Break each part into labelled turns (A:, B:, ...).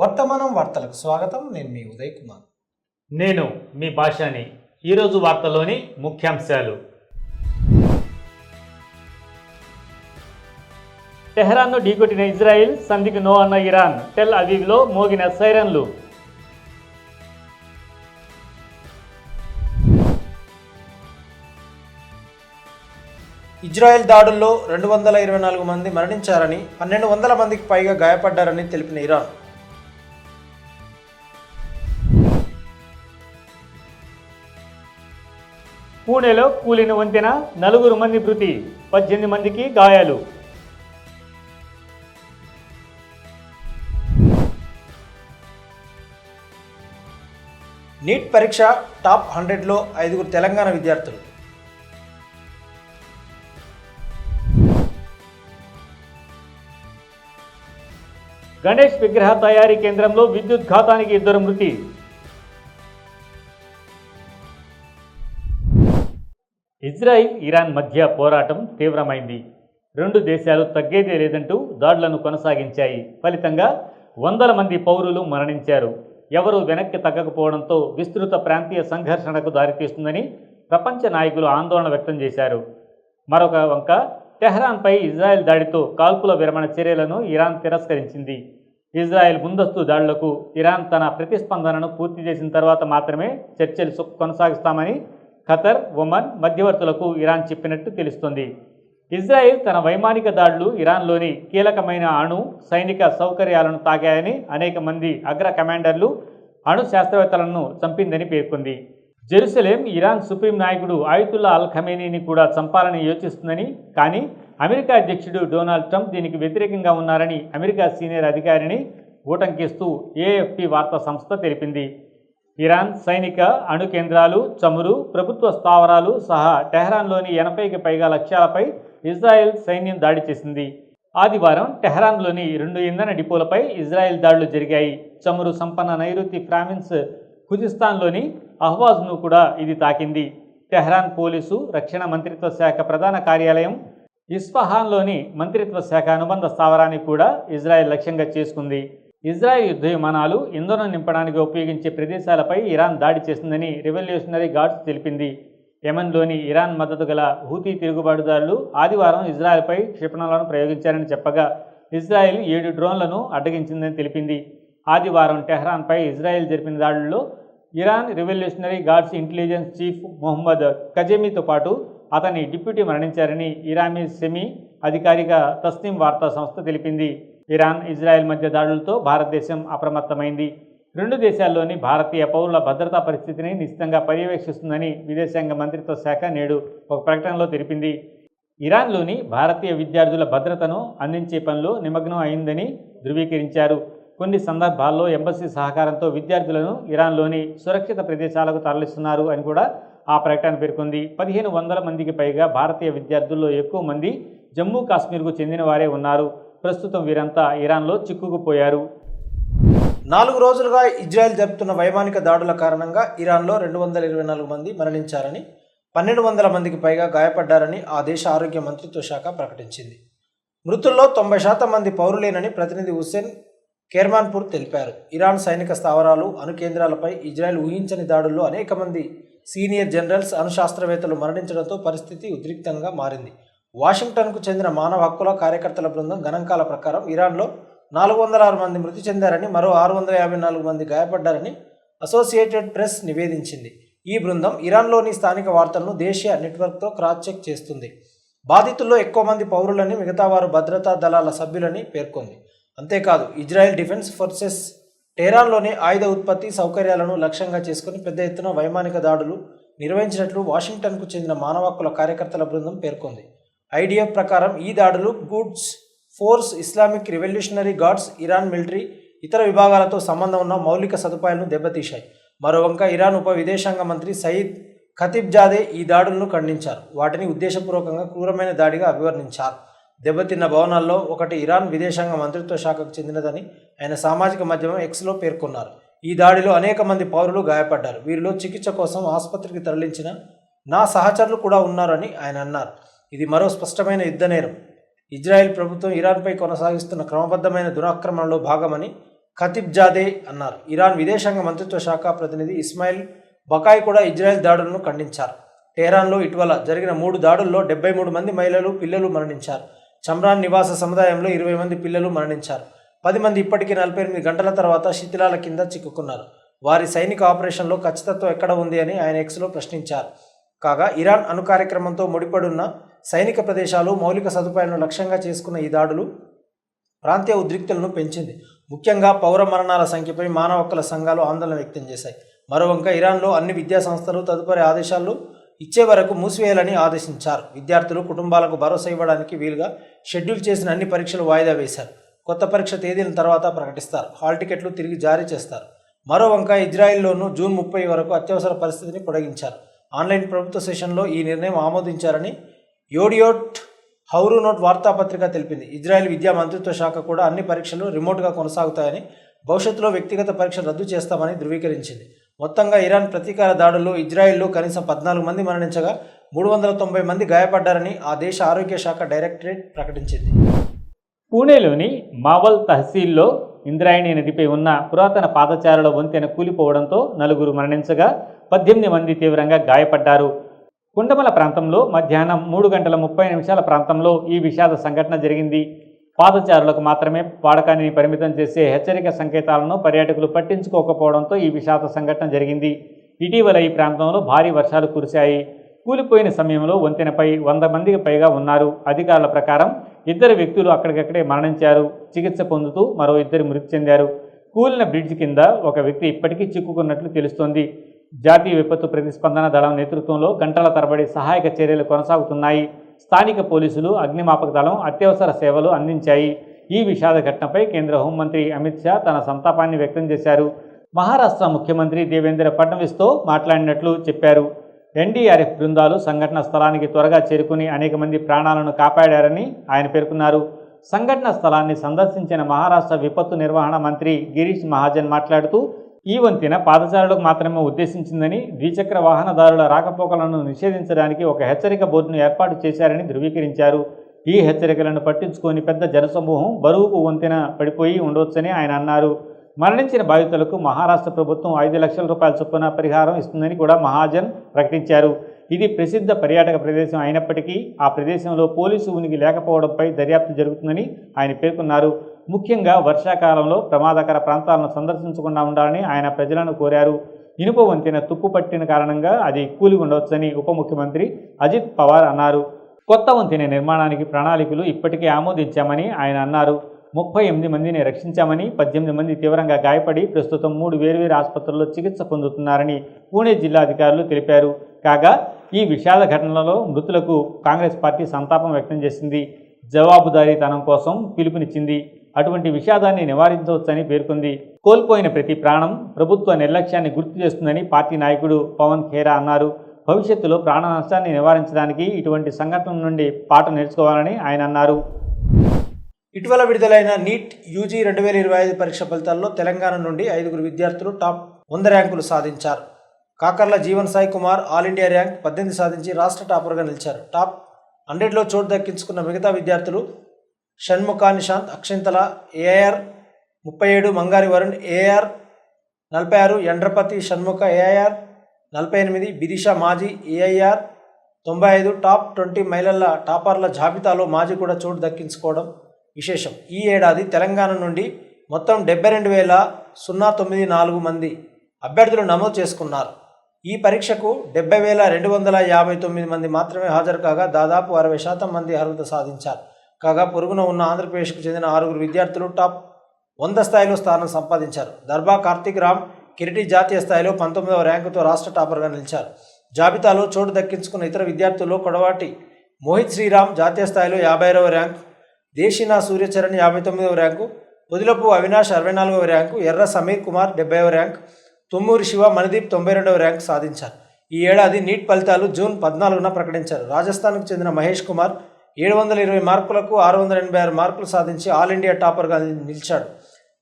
A: వర్తమానం వార్తలకు స్వాగతం. నేను మీ ఉదయ్ కుమార్.
B: నేను మీ భాషని. ఈరోజు వార్తలోని ముఖ్యాంశాలు. టెహరాన్ను ఢీకొట్టిన ఇజ్రాయిల్ సంధికి నో అన్న ఇరాన్ టెల్ అవీవ్లో మోగిన సైరన్లు.
A: ఇజ్రాయెల్ దాడుల్లో రెండు వందల ఇరవై నాలుగు మంది మరణించారని పన్నెండు వందల మందికి పైగా గాయపడ్డారని తెలిపిన ఇరాన్.
B: పూణేలో కూలిన వంతెన నలుగురు మంది మృతి పద్దెనిమిది మందికి గాయాలు.
A: నీట్ పరీక్ష టాప్ హండ్రెడ్లో ఐదుగురు తెలంగాణ విద్యార్థులు.
B: గణేష్ విగ్రహ తయారీ కేంద్రంలో విద్యుత్ ఘాతానికి ఇద్దరు మృతి. ఇజ్రాయిల్ ఇరాన్ మధ్య పోరాటం తీవ్రమైంది. రెండు దేశాలు తగ్గేదే లేదంటూ దాడులను కొనసాగించాయి. ఫలితంగా వందల మంది పౌరులు మరణించారు. ఎవరూ వెనక్కి తగ్గకపోవడంతో విస్తృత ప్రాంతీయ సంఘర్షణకు దారితీస్తుందని ప్రపంచ నాయకులు ఆందోళన వ్యక్తం చేశారు. మరొక వంక టెహ్రాన్పై ఇజ్రాయెల్ దాడితో కాల్పుల విరమణ చర్యలను ఇరాన్ తిరస్కరించింది. ఇజ్రాయెల్ ముందస్తు దాడులకు ఇరాన్ తన ప్రతిస్పందనను పూర్తి చేసిన తర్వాత మాత్రమే చర్చలు కొనసాగిస్తామని ఖతర్ ఒమన్ మధ్యవర్తులకు ఇరాన్ చెప్పినట్టు తెలుస్తోంది. ఇజ్రాయెల్ తన వైమానిక దాడులు ఇరాన్లోని కీలకమైన అణు సైనిక సౌకర్యాలను తాకాయని అనేక మంది అగ్ర కమాండర్లు అణు శాస్త్రవేత్తలను చంపిందని పేర్కొంది. జెరూసలేం ఇరాన్ సుప్రీం నాయకుడు ఆయుతుల్లా అల్ ఖమేనీని కూడా చంపాలని యోచిస్తుందని కానీ అమెరికా అధ్యక్షుడు డొనాల్డ్ ట్రంప్ దీనికి వ్యతిరేకంగా ఉన్నారని అమెరికా సీనియర్ అధికారిని ఊటంకిస్తూ ఏఎఫ్పి వార్తా సంస్థ తెలిపింది. ఇరాన్ సైనిక అణు కేంద్రాలు చమురు ప్రభుత్వ స్థావరాలు సహా టెహరాన్లోని ఎనభైకి పైగా లక్ష్యాలపై ఇజ్రాయెల్ సైన్యం దాడి చేసింది. ఆదివారం టెహరాన్లోని రెండు ఇంధన డిపోలపై ఇజ్రాయెల్ దాడులు జరిగాయి. చమురు సంపన్న నైరుతి ఫ్రామిన్స్ ఖుజిస్తాన్లోని అహ్వాజ్ను కూడా ఇది తాకింది. టెహ్రాన్ పోలీసు రక్షణ మంత్రిత్వ శాఖ ప్రధాన కార్యాలయం ఇస్ఫహాన్లోని మంత్రిత్వ శాఖ అనుబంధ స్థావరాన్ని కూడా ఇజ్రాయెల్ లక్ష్యంగా చేసుకుంది. ఇజ్రాయెల్ యుద్ధ విమానాలు ఇంధనం నింపడానికి ఉపయోగించే ప్రదేశాలపై ఇరాన్ దాడి చేసిందని రెవల్యూషనరీ గార్డ్స్ తెలిపింది. యమన్లోని ఇరాన్ మద్దతు గల హూతీ తిరుగుబాటుదారులు ఆదివారం ఇజ్రాయెల్పై క్షిపణులను ప్రయోగించారని చెప్పగా ఇజ్రాయెల్ ఏడు డ్రోన్లను అడ్డగించిందని తెలిపింది. ఆదివారం టెహ్రాన్పై ఇజ్రాయెల్ జరిపిన దాడుల్లో Iran revolutionary guards intelligence chief Mohammad కజేమీతో పాటు అతని డిప్యూటీ మరణించారని ఇరామీ సెమీ అధికారిక తస్నీం వార్తా సంస్థ తెలిపింది. ఇరాన్ ఇజ్రాయెల్ మధ్య దాడులతో భారతదేశం అప్రమత్తమైంది. రెండు దేశాల్లోని భారతీయ పౌరుల భద్రతా పరిస్థితిని నిశ్చితంగా పర్యవేక్షిస్తుందని విదేశాంగ మంత్రిత్వ శాఖ నేడు ఒక ప్రకటనలో తెలిపింది. ఇరాన్లోని భారతీయ విద్యార్థుల భద్రతను అందించే పనిలో నిమగ్నం అయిందని ధృవీకరించారు. కొన్ని సందర్భాల్లో ఎంబసీ సహకారంతో విద్యార్థులను ఇరాన్లోని సురక్షిత ప్రదేశాలకు తరలిస్తున్నారు అని కూడా ఆ ప్రకటన పేర్కొంది. పదిహేను వందల మందికి పైగా భారతీయ విద్యార్థుల్లో ఎక్కువ మంది జమ్మూ కాశ్మీర్కు చెందిన వారే ఉన్నారు. ప్రస్తుతం వీరంతా ఇరాన్లో చిక్కుకుపోయారు.
A: నాలుగు రోజులుగా ఇజ్రాయెల్ జరుపుతున్న వైమానిక దాడుల కారణంగా ఇరాన్లో రెండు వందల ఇరవై నాలుగు మంది మరణించారని పన్నెండు వందల మందికి పైగా గాయపడ్డారని ఆ దేశ ఆరోగ్య మంత్రిత్వ శాఖ ప్రకటించింది. మృతుల్లో తొంభై శాతం మంది పౌరులేనని ప్రతినిధి హుస్సేన్ కేర్మాన్పూర్ తెలిపారు. ఇరాన్ సైనిక స్థావరాలు అణు కేంద్రాలపై ఇజ్రాయెల్ ఊహించని దాడుల్లో అనేక మంది సీనియర్ జనరల్స్ అణు శాస్త్రవేత్తలు మరణించడంతో పరిస్థితి ఉద్రిక్తంగా మారింది. వాషింగ్టన్కు చెందిన మానవ హక్కుల కార్యకర్తల బృందం గణాంకాల ప్రకారం ఇరాన్లో నాలుగు వందల ఆరు మంది మృతి చెందారని మరో ఆరు వందల యాభై నాలుగు మంది గాయపడ్డారని అసోసియేటెడ్ ప్రెస్ నివేదించింది. ఈ బృందం ఇరాన్లోని స్థానిక వార్తలను దేశీయ నెట్వర్క్తో క్రాస్ చెక్ చేస్తుంది. బాధితుల్లో ఎక్కువ మంది పౌరులని మిగతా వారు భద్రతా దళాల సభ్యులని పేర్కొంది. అంతేకాదు ఇజ్రాయెల్ డిఫెన్స్ ఫోర్సెస్ టెహరాన్లోని ఆయుధ ఉత్పత్తి సౌకర్యాలను లక్ష్యంగా చేసుకుని పెద్ద ఎత్తున వైమానిక దాడులు నిర్వహించినట్లు వాషింగ్టన్కు చెందిన మానవ హక్కుల కార్యకర్తల బృందం పేర్కొంది. ఐడిఎఫ్ ప్రకారం ఈ దాడులు Quds force Islamic revolutionary guards Iran military ఇతర విభాగాలతో సంబంధం ఉన్న మౌలిక సదుపాయాలను దెబ్బతీశాయి. మరోవంక ఇరాన్ ఉప విదేశాంగ మంత్రి సయీద్ ఖతీబ్జాదే ఈ దాడులను ఖండించారు. వాటిని ఉద్దేశపూర్వకంగా క్రూరమైన దాడిగా అభివర్ణించారు. దెబ్బతిన్న భవనాల్లో ఒకటి ఇరాన్ విదేశాంగ మంత్రిత్వ శాఖకు చెందినదని ఆయన సామాజిక మాధ్యమం ఎక్స్లో పేర్కొన్నారు. ఈ దాడిలో అనేక మంది పౌరులు గాయపడ్డారు. వీరిలో చికిత్స కోసం ఆసుపత్రికి తరలించిన నా సహచరులు కూడా ఉన్నారని ఆయన అన్నారు. ఇది మరో స్పష్టమైన యుద్ధ నేరం. ఇజ్రాయెల్ ప్రభుత్వం ఇరాన్పై కొనసాగిస్తున్న క్రమబద్ధమైన దురాక్రమణలో భాగమని ఖతిబ్ జాదే అన్నారు. ఇరాన్ విదేశాంగ మంత్రిత్వ శాఖ ప్రతినిధి ఇస్మాయిల్ బకాయ్ కూడా ఇజ్రాయెల్ దాడులను ఖండించారు. టెహరాన్లో ఇటీవల జరిగిన మూడు దాడుల్లో డెబ్బై మూడు మంది మహిళలు పిల్లలు మరణించారు. చమ్రాన్ నివాస సముదాయంలో ఇరవై మంది పిల్లలు మరణించారు. పది మంది ఇప్పటికీ నలభై ఎనిమిది గంటల తర్వాత శిథిలాల కింద చిక్కుకున్నారు. వారి సైనిక ఆపరేషన్లో ఖచ్చితత్వం ఎక్కడ ఉంది అని ఆయన ఎక్స్లో ప్రశ్నించారు. కాగా ఇరాన్ అణు కార్యక్రమంతో ముడిపడున్న సైనిక ప్రదేశాలు మౌలిక సదుపాయాలను లక్ష్యంగా చేసుకున్న ఈ దాడులు ప్రాంతీయ ఉద్రిక్తులను పెంచింది. ముఖ్యంగా పౌర మరణాల సంఖ్యపై మానవ హక్కుల సంఘాలు ఆందోళన వ్యక్తం చేశాయి. మరోవంక ఇరాన్లో అన్ని విద్యా సంస్థలు తదుపరి ఆదేశాలు ఇచ్చే వరకు మూసివేయాలని ఆదేశించారు. విద్యార్థులు కుటుంబాలకు భరోసా ఇవ్వడానికి వీలుగా షెడ్యూల్ చేసిన అన్ని పరీక్షలు వాయిదా వేశారు. కొత్త పరీక్ష తేదీల తర్వాత ప్రకటిస్తారు. హాల్ టికెట్లు తిరిగి జారీ చేస్తారు. మరోవంక ఇజ్రాయిల్లోనూ జూన్ ముప్పై వరకు అత్యవసర పరిస్థితిని పొడిగించారు. ఆన్లైన్ ప్రభుత్వ సెషన్లో ఈ నిర్ణయం ఆమోదించారని యోడియోట్ హౌరునోట్ వార్తాపత్రిక తెలిపింది. ఇజ్రాయెల్ విద్యా మంత్రిత్వ శాఖ కూడా అన్ని పరీక్షలు రిమోట్గా కొనసాగుతాయని భవిష్యత్తులో వ్యక్తిగత పరీక్షలు రద్దు చేస్తామని ధృవీకరించింది. మొత్తంగా ఇరాన్ ప్రతీకార దాడుల్లో ఇజ్రాయెల్లో కనీసం పద్నాలుగు మంది మరణించగా మూడు వందల తొంభై మంది గాయపడ్డారని ఆ దేశ ఆరోగ్య శాఖ డైరెక్టరేట్ ప్రకటించింది.
B: పూణేలోని మావల్ తహసీల్లో ఇంద్రాయణి నదిపై ఉన్న పురాతన పాదచారుల వంతెన కూలిపోవడంతో నలుగురు మరణించగా పద్దెనిమిది మంది తీవ్రంగా గాయపడ్డారు. కుండమల ప్రాంతంలో మధ్యాహ్నం మూడు గంటల ముప్పై నిమిషాల ప్రాంతంలో ఈ విషాద సంఘటన జరిగింది. పాదచారులకు మాత్రమే వాడకాన్ని పరిమితం చేసే హెచ్చరిక సంకేతాలను పర్యాటకులు పట్టించుకోకపోవడంతో ఈ విషాద సంఘటన జరిగింది. ఇటీవల ఈ ప్రాంతంలో భారీ వర్షాలు కురిశాయి. కూలిపోయిన సమయంలో వంతెనపై వంద మందికి పైగా ఉన్నారు. అధికారుల ప్రకారం ఇద్దరు వ్యక్తులు అక్కడికక్కడే మరణించారు. చికిత్స పొందుతూ మరో ఇద్దరు మృతి చెందారు. కూలిన బ్రిడ్జ్ కింద ఒక వ్యక్తి ఇప్పటికీ చిక్కుకున్నట్లు తెలుస్తోంది. జాతీయ విపత్తు ప్రతిస్పందన దళం నేతృత్వంలో గంటల తరబడి సహాయక చర్యలు కొనసాగుతున్నాయి. స్థానిక పోలీసులు అగ్నిమాపక దళం అత్యవసర సేవలు అందించాయి. ఈ విషాద ఘటనపై కేంద్ర హోంమంత్రి అమిత్ షా తన సంతాపాన్ని వ్యక్తం చేశారు. మహారాష్ట్ర ముఖ్యమంత్రి దేవేంద్ర ఫడ్నవీస్తో మాట్లాడినట్లు చెప్పారు. ఎన్డీఆర్ఎఫ్ బృందాలు సంఘటన స్థలానికి త్వరగా చేరుకుని అనేక మంది ప్రాణాలను కాపాడారని ఆయన పేర్కొన్నారు. సంఘటన స్థలాన్ని సందర్శించిన మహారాష్ట్ర విపత్తు నిర్వహణ మంత్రి గిరీష్ మహాజన్ మాట్లాడుతూ ఈ వంతెన పాదచారులకు మాత్రమే ఉద్దేశించిందని ద్విచక్ర వాహనదారుల రాకపోకలను నిషేధించడానికి ఒక హెచ్చరిక బోర్డును ఏర్పాటు చేశారని ధృవీకరించారు. ఈ హెచ్చరికలను పట్టించుకొని పెద్ద జనసమూహం బరువుకు వంతెన పడిపోయి ఉండవచ్చని ఆయన అన్నారు. మరణించిన బాధితులకు మహారాష్ట్ర ప్రభుత్వం ఐదు లక్షల రూపాయల చొప్పున పరిహారం ఇస్తుందని కూడా మహాజన్ ప్రకటించారు. ఇది ప్రసిద్ధ పర్యాటక ప్రదేశం అయినప్పటికీ ఆ ప్రదేశంలో పోలీసు ఉనికి లేకపోవడంపై దర్యాప్తు జరుగుతుందని ఆయన పేర్కొన్నారు. ముఖ్యంగా వర్షాకాలంలో ప్రమాదకర ప్రాంతాలను సందర్శించకుండా ఉండాలని ఆయన ప్రజలను కోరారు. ఇనుప వంతెన తుప్పు పట్టిన కారణంగా అది కూలి ఉండవచ్చని ఉప ముఖ్యమంత్రి అజిత్ పవార్ అన్నారు. కొత్త వంతెన నిర్మాణానికి ప్రణాళికలు ఇప్పటికే ఆమోదించామని ఆయన అన్నారు. ముప్పై ఎనిమిది మందిని రక్షించామని పద్దెనిమిది మంది తీవ్రంగా గాయపడి ప్రస్తుతం మూడు వేర్వేరు ఆసుపత్రుల్లో చికిత్స పొందుతున్నారని పూణే జిల్లా అధికారులు తెలిపారు. కాగా ఈ విషాద ఘటనలో మృతులకు కాంగ్రెస్ పార్టీ సంతాపం వ్యక్తం చేసింది. జవాబుదారీతనం కోసం పిలుపునిచ్చింది. అటువంటి విషాదాన్ని నివారించవచ్చని పేర్కొంది. కోల్పోయిన ప్రతి ప్రాణం ప్రభుత్వ నిర్లక్ష్యాన్ని గుర్తు చేస్తుందని పార్టీ నాయకుడు పవన్ ఖేరా అన్నారు. భవిష్యత్తులో ప్రాణ నష్టాన్ని నివారించడానికి ఇటువంటి సంఘటన నుండి పాఠం నేర్చుకోవాలని ఆయన అన్నారు.
A: ఇటీవల విడుదలైన నీట్ యూజీ రెండు వేల ఇరవై ఐదు పరీక్ష ఫలితాల్లో తెలంగాణ నుండి ఐదుగురు విద్యార్థులు టాప్ వంద ర్యాంకులు సాధించారు. Kakarla Jeevan Sai Kumar all India rank పద్దెనిమిది సాధించి రాష్ట్ర టాపర్గా నిలిచారు. టాప్ హండ్రెడ్లో చోటు దక్కించుకున్న మిగతా విద్యార్థులు షణ్ముఖ నిశాంత్ అక్షింతల ఏఆర్ ముప్పై ఏడు మంగారి వరుణ్ ఏఆర్ నలభై ఆరు ఎండ్రపతి షణ్ముఖ ఏఐఆర్ నలభై ఎనిమిది బిదిషా మాజీ ఏఐఆర్ తొంభై ఐదు టాప్ ట్వంటీ మహిళల టాపర్ల జాబితాలో మాజీ కూడా చోటు దక్కించుకోవడం విశేషం. ఈ ఏడాది తెలంగాణ నుండి మొత్తం డెబ్బై రెండు వేల సున్నా తొమ్మిది నాలుగు మంది అభ్యర్థులు నమోదు చేసుకున్నారు. ఈ పరీక్షకు డెబ్బై వేల రెండు వందల యాభై తొమ్మిది మంది మాత్రమే హాజరు కాగా దాదాపు అరవై శాతం మంది అర్హత సాధించారు. కాగా పొరుగున ఉన్న ఆంధ్రప్రదేశ్కు చెందిన ఆరుగురు విద్యార్థులు టాప్ వంద స్థాయిలో స్థానం సంపాదించారు. దర్బా కార్తిక్ రామ్ కిరీటి జాతీయ స్థాయిలో పంతొమ్మిదవ ర్యాంకుతో రాష్ట్ర టాపర్గా నిలిచారు. జాబితాలో చోటు దక్కించుకున్న ఇతర విద్యార్థుల్లో కొడవాటి మోహిత్ శ్రీరామ్ జాతీయ స్థాయిలో యాభై ర్యాంక్ దేశినా సూర్యచరణ్ యాభై తొమ్మిదవ ర్యాంకు పొదిలపు అవినాష్ అరవై నాలుగవ ర్యాంకు ఎర్ర సమీర్ కుమార్ డెబ్బైవ ర్యాంక్ తుమ్మూరి శివ మణిదీప్ తొంభై రెండవ ర్యాంక్ సాధించారు. ఈ ఏడాది నీట్ ఫలితాలు జూన్ పద్నాలుగున ప్రకటించారు. రాజస్థాన్కు చెందిన మహేష్ కుమార్ ఏడు వందల ఇరవై మార్కులకు ఆరు వందల ఎనభై ఆరు మార్కులు సాధించి ఆల్ ఇండియా టాపర్గా నిలిచాడు.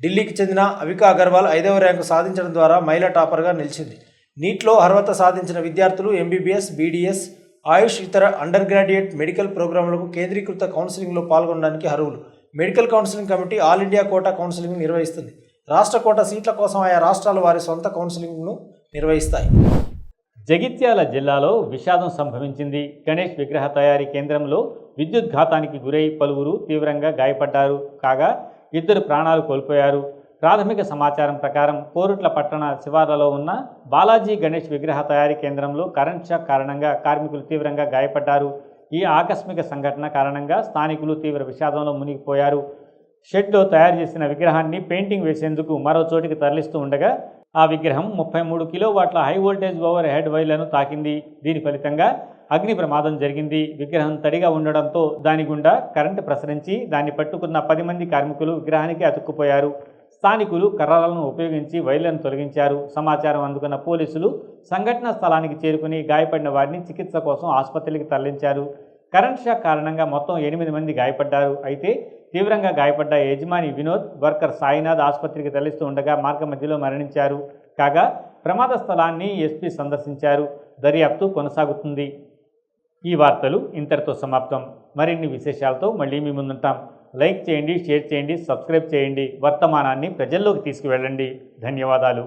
A: ఢిల్లీకి చెందిన అవికా అగర్వాల్ ఐదవ ర్యాంకు సాధించడం ద్వారా మహిళా టాపర్గా నిలిచింది. నీట్లో అర్హత సాధించిన విద్యార్థులు ఎంబీబీఎస్ బీడీఎస్ ఆయుష్ ఇతర అండర్ గ్రాడ్యుయేట్ మెడికల్ ప్రోగ్రాంలకు కేంద్రీకృత కౌన్సిలింగ్లో పాల్గొనడానికి అర్హులు. Medical counselling committee all India quota counselling నిర్వహిస్తుంది. రాష్ట్ర కోట సీట్ల కోసం ఆయా రాష్ట్రాలు వారి సొంత కౌన్సిలింగ్ను నిర్వహిస్తాయి.
B: జగిత్యాల జిల్లాలో విషాదం సంభవించింది. గణేష్ విగ్రహ తయారీ కేంద్రంలో విద్యుత్ ఘాతానికి గురై పలువురు తీవ్రంగా గాయపడ్డారు. కాగా ఇద్దరు ప్రాణాలు కోల్పోయారు. ప్రాథమిక సమాచారం ప్రకారం కోరుట్ల పట్టణ శివార్లలో ఉన్న బాలాజీ గణేష్ విగ్రహ తయారీ కేంద్రంలో కరెంట్ షాక్ కారణంగా కార్మికులు తీవ్రంగా గాయపడ్డారు. ఈ ఆకస్మిక సంఘటన కారణంగా స్థానికులు తీవ్ర విషాదంలో మునిగిపోయారు. షెడ్లో తయారు చేసిన విగ్రహాన్ని పెయింటింగ్ వేసేందుకు మరో చోటికి తరలిస్తూ ఉండగా ఆ విగ్రహం ముప్పై మూడు కిలోవాట్ల హై వోల్టేజ్ ఓవర్ హెడ్ వైర్లను తాకింది. దీని ఫలితంగా అగ్ని ప్రమాదం జరిగింది. విగ్రహం తడిగా ఉండడంతో దాని గుండా కరెంటు ప్రసరించి దాన్ని పట్టుకున్న పది మంది కార్మికులు విగ్రహానికి అతుక్కుపోయారు. స్థానికులు కర్రలను ఉపయోగించి వైర్లను తొలగించారు. సమాచారం అందుకున్న పోలీసులు సంఘటన స్థలానికి చేరుకుని గాయపడిన వారిని చికిత్స కోసం ఆసుపత్రికి తరలించారు. కరెంట్ షాక్ కారణంగా మొత్తం ఎనిమిది మంది గాయపడ్డారు. అయితే తీవ్రంగా గాయపడ్డ యజమాని వినోద్ వర్కర్ సాయినాథ్ ఆసుపత్రికి తరలిస్తూ ఉండగా మార్గ మధ్యలో మరణించారు. కాగా ప్రమాద స్థలాన్ని ఎస్పీ సందర్శించారు. దర్యాప్తు కొనసాగుతుంది. ఈ వార్తలు ఇంతటితో సమాప్తం. మరిన్ని విశేషాలతో మళ్ళీ మీ ముందుంటాం. లైక్ చేయండి షేర్ చేయండి సబ్స్క్రైబ్ చేయండి. వర్తమానాన్ని ప్రజల్లోకి తీసుకువెళ్ళండి. ధన్యవాదాలు.